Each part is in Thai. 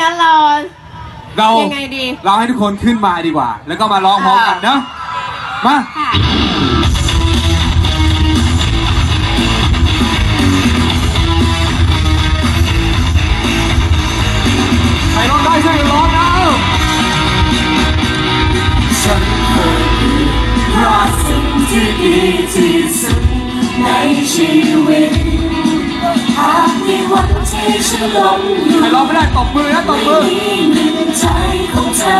งั้นเรา เรายังไงดี เราให้ทุกคนขึ้นมาดีกว่า แล้วก็มาร้องพร้อมกันเนอะมา ค่ะ ใครร้องได้ช่วยกันร้องนะฉันเคยรอสิ่งที่ดีที่สุดในชีวิต ใครร้องไม่ได้ตบมือนะตบมือที่มีใจของเธอ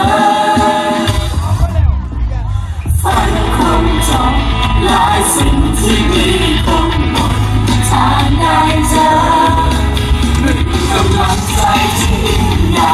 ฝันคงจบหลายสิ่งที่ดีคงหมดทางได้เจอหนึ่งกำลังใจที่ยิ่งใหญ่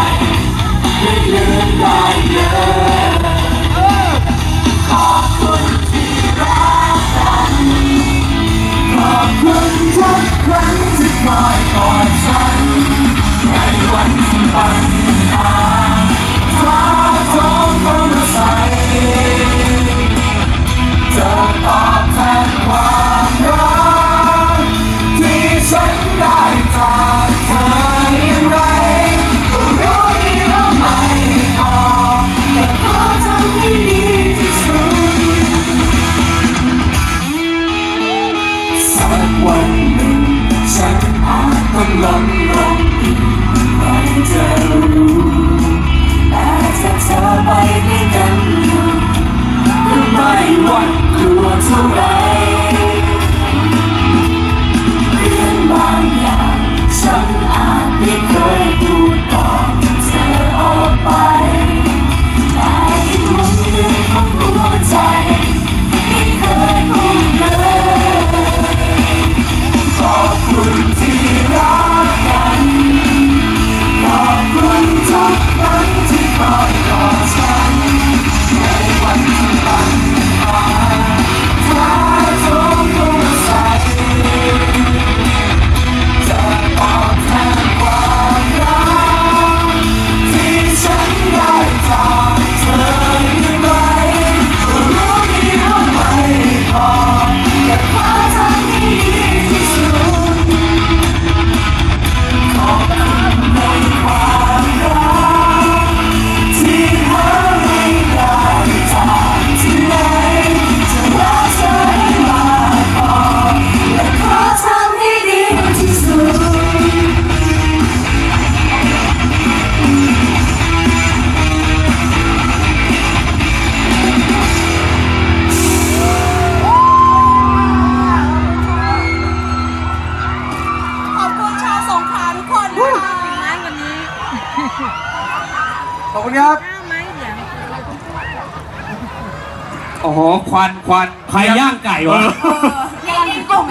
โอ้โห ควันควันใครย่างไก่วะ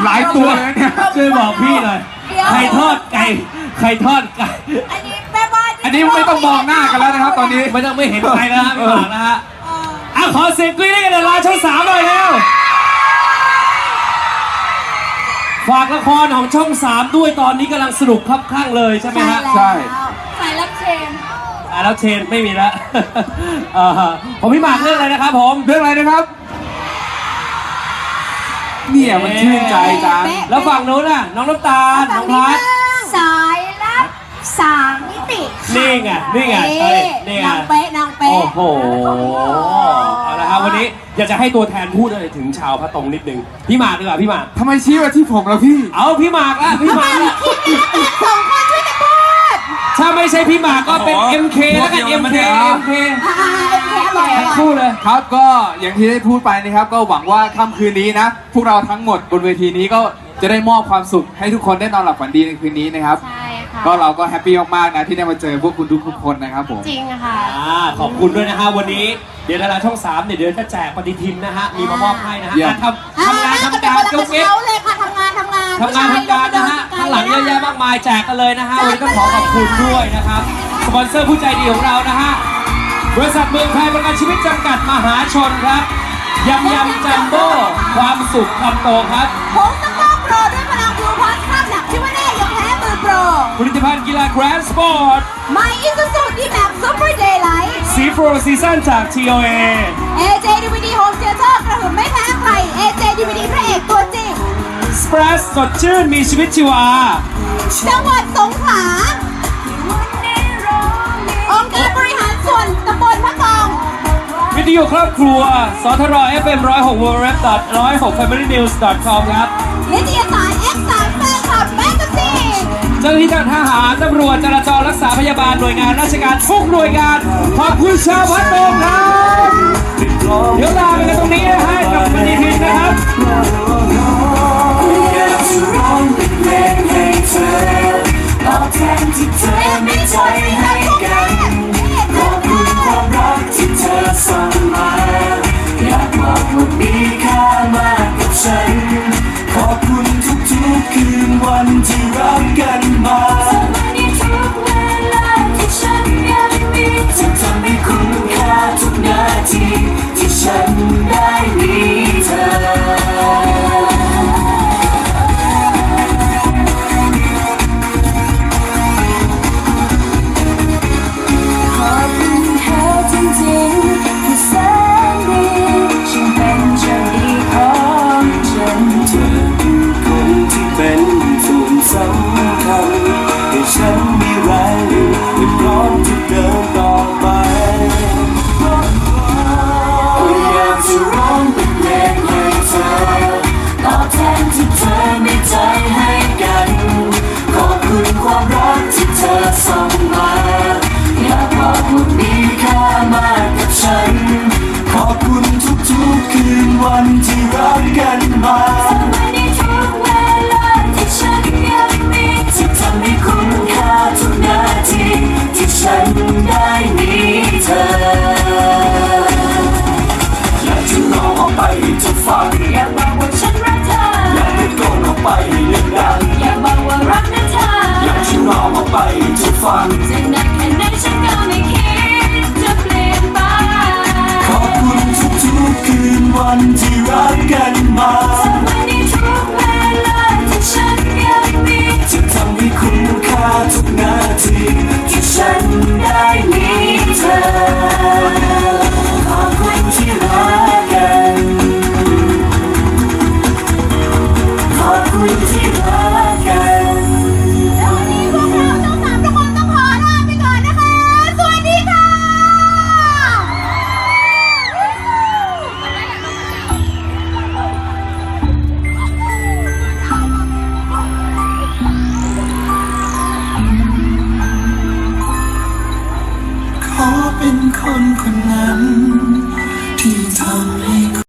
หลายตัวเลยเนี่ย ช่วยบอกพี่หน่อยใครทอดไก่ ใครทอดไก่ อันนี้แม่บ้านอันนี้ไม่ต้องมองหน้ากันแล้วนะครับตอนนี้ ไม่ต้องไม่เห็นใครแล้วฮะพี่หมากนะฮะอะขอเสียงกรี๊ดให้กันเลยลาช่องสามหน่อยเร็วฝากละครของช่องสามด้วยตอนนี้กำลังสนุกครับข้างเลยใช่ไหมฮะ ใช่สายรับเชน อะแล้วเชนไม่มีแล้วเอ่อผมพี่หมากเรื่องอะไรนะครับผม เรื่องอะไรนะครับ เนี่ยมันชื่นใจจังแล้วฝั่งนู้นน่ะ น้องน้ำตาลน้องพัด สายรับสามมิติค่ะนี่ไงนี่ไงเอ้ยนี่ไง นางเป๊ะนางเป๊ะโอ้โหเอาละครับวันนี้อยากจะให้ตัวแทนพูดอะไรถึงชาวพระตรงนิดนึงพี่หมากดีกว่าพี่หมาก ทำไมชี้มาที่ผมล่ะพี่ เอาพี่หมากละพี่หมากละ สองคนช่วยกันพูด ถ้าไม่ใช่พี่หมากก็เป็นโอ้โห MK แล้วกันพวกเดียวมัน MK ไม่ได้ MK อ่าเอ็มแคอร่อยอทั้งร่อย คู่เลย ครับก็อย่างที่ได้พูดไปนะครับก็หวังว่าค่ำคืนนี้นะ พวกเราทั้งหมดบนเวทีนี้ก็จะได้มอบความสุขให้ทุกคนได้นอนหลับฝันดีในคืนนี้นะครับ ใช่ค่ะ ก็เราก็แฮปปี้มากๆนะที่ได้มาเจอพวกคุณทุกๆคนนะครับผม จริงอะค่ะ อ่าขอบคุณด้วยนะฮะวันนี้เดี๋ยวดาราช่อง3เนี่ยเดี๋ยวจะแจกปฏิทินนะฮะมีมามอบให้นะฮะเยี่ยม อะทำทำงานทำการเก็เก๊กบเลยค่ะทำงานทำงานทำงานทำการนะฮะข้างหลังเยอะแยะมากมายแจกกันเลยนะฮะวันนี้ก็ขอขอบคุณด้วยนะครับสปอนเซอร์ผู้ใจดีของเรานะฮะบริษัทเมืองไทยประกันชีวิตจำกัดมหาชนครับยำยำจัมโบ้ความสุขคำโตครับผมต้องมอบโปรด้วยพลังยูพลัสข้ามหนักที่ว่าแน่ยังแพ้มือโปรผลิตภัณฑ์กีฬาแกรนด์สปอร์ต My Isuzu D-Max Super Daylight ซีโฟร์ซีซั่นจาก TOA AJ DVD Home Theater กระหึ่มไม่แพ้ใคร สดชื่นมีชีวิตชีวา จังหวัดสงขลาองค์การบริหารส่วนตำบลระกอง วิดีโอครอบครัว สทรอ FM 106 w w w 1 6 family news ดอทคอมครับวิตยสาร F3 แฟนคลับแมกกาซีนเจ้าหน้าที่ทาทหารตำรวจจราจรรักษาพยาบาลหน่วยงานราชการทุกหน่วยงาน ขอบคุณชาวพัดโป่งครับ เดี๋ยวลาไปกันตรงนี้นะฮะกับปฏิทินนะครับ วันที่รักกันมาใน ธอมีใจให้กัน ขอบคุณความรักที่เธอส่งมา อยากบอกว่ามีค่ามากกับฉัน ขอบคุณทุกๆคืนวันที่รักกันมา คนคนนั้น ที่ทำให้